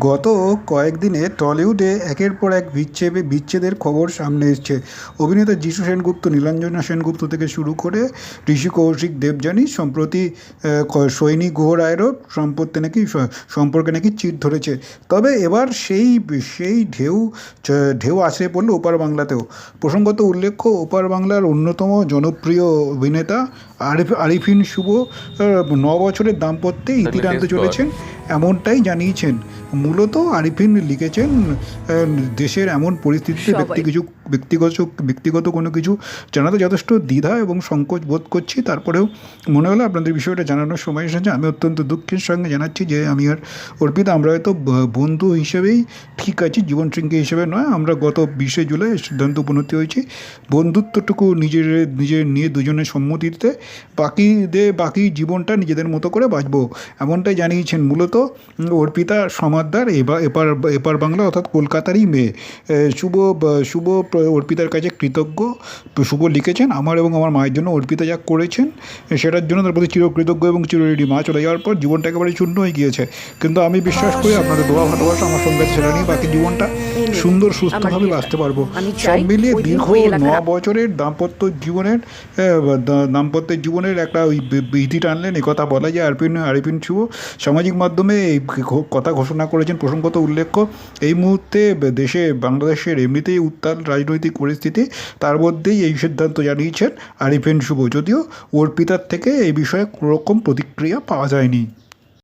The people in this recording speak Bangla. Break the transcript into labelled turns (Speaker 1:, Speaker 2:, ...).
Speaker 1: গত কয়েকদিনে টলিউডে একের পর এক বিচ্ছেদে বিচ্ছেদের খবর সামনে এসছে। অভিনেতা যিশু সেনগুপ্ত নীলাঞ্জনা সেনগুপ্ত থেকে শুরু করে ঋষি কৌশিক দেবযানী সম্প্রতি আহ, ক- সৈনী গুহ রায়েরও সম্পত্তি নাকি সম্পর্কে নাকি চিট ধরেছে। তবে এবার সেই সেই ঢেউ ঢেউ আছড়ে পড়ল ওপার বাংলাতেও। প্রসঙ্গত উল্লেখ্য ওপার বাংলার অন্যতম জনপ্রিয় অভিনেতা আরিফ আরিফিন শুভ ন বছরের দাম্পত্যে ইতি টানতে চলেছেন। এমনটাই জানিয়েছেন। মূলত আরিফিন লিখেছেন দেশের এমন পরিস্থিতিতে ব্যক্তি কিছু ব্যক্তিগত ব্যক্তিগত কোনো কিছু জানাতে যথেষ্ট দ্বিধা এবং সংকোচ বোধ করছি। তারপরেও মনে হলো আপনাদের বিষয়টা জানানোর সময় এসেছে। আমি অত্যন্ত দুঃখের সঙ্গে জানাচ্ছি যে আমি আর অর্পিতা, আমরা হয়তো বন্ধু হিসেবেই ঠিক আছি জীবন জীবনসঙ্গী হিসেবে নয়। আমরা গত বিশে জুলাই সিদ্ধান্ত উপনীত হয়েছি। বন্ধুত্বটুকু নিজের নিজের নিয়ে দুজনের সম্মতিতে বাকিদের, বাকি জীবনটা নিজেদের মতো করে বাঁচবো, এমনটাই জানিয়েছেন মূলত অর্পিতা সমাদ্দার এবার এপার এপার বাংলা অর্থাৎ কলকাতারই মেয়ে। শুভ শুভ অর্পিতার কাছে কৃতজ্ঞ। শুভ লিখেছেন আমার এবং আমার মায়ের জন্য অর্পিতা যা করেছেন সেটার জন্য তার প্রতি চিরকৃতজ্ঞ এবং চিরঋণী মা চলে যাওয়ার পর জীবনটা একেবারে শূন্য হয়ে গিয়েছে। কিন্তু আমি বিশ্বাস করি আপনাদের দোয়া ভালোবাসা আমার সঙ্গে সেটা নিয়ে বাকি জীবনটা সুন্দর সুস্থভাবে। বাঁচতে পারব। সব মিলিয়ে দীর্ঘ ন বছরের দাম্পত্য জীবনের দাম্পত্যের জীবনের একটা ওই বিধি টানলেন এই কথা বলা যায় আরপিন আরিফিন শুভ। সামাজিক মাধ্যমে এই কথা ঘোষণা করেছেন প্রসঙ্গত উল্লেখ্য এই মুহূর্তে দেশে বাংলাদেশের এমনিতেই উত্তাল রাজনৈতিক পরিস্থিতি, তার মধ্যেই এই সিদ্ধান্ত জানিয়েছেন আরিফেন শুভ, যদিও ওর পিতার থেকে এই বিষয়ে কোনোরকম প্রতিক্রিয়া পাওয়া যায়নি।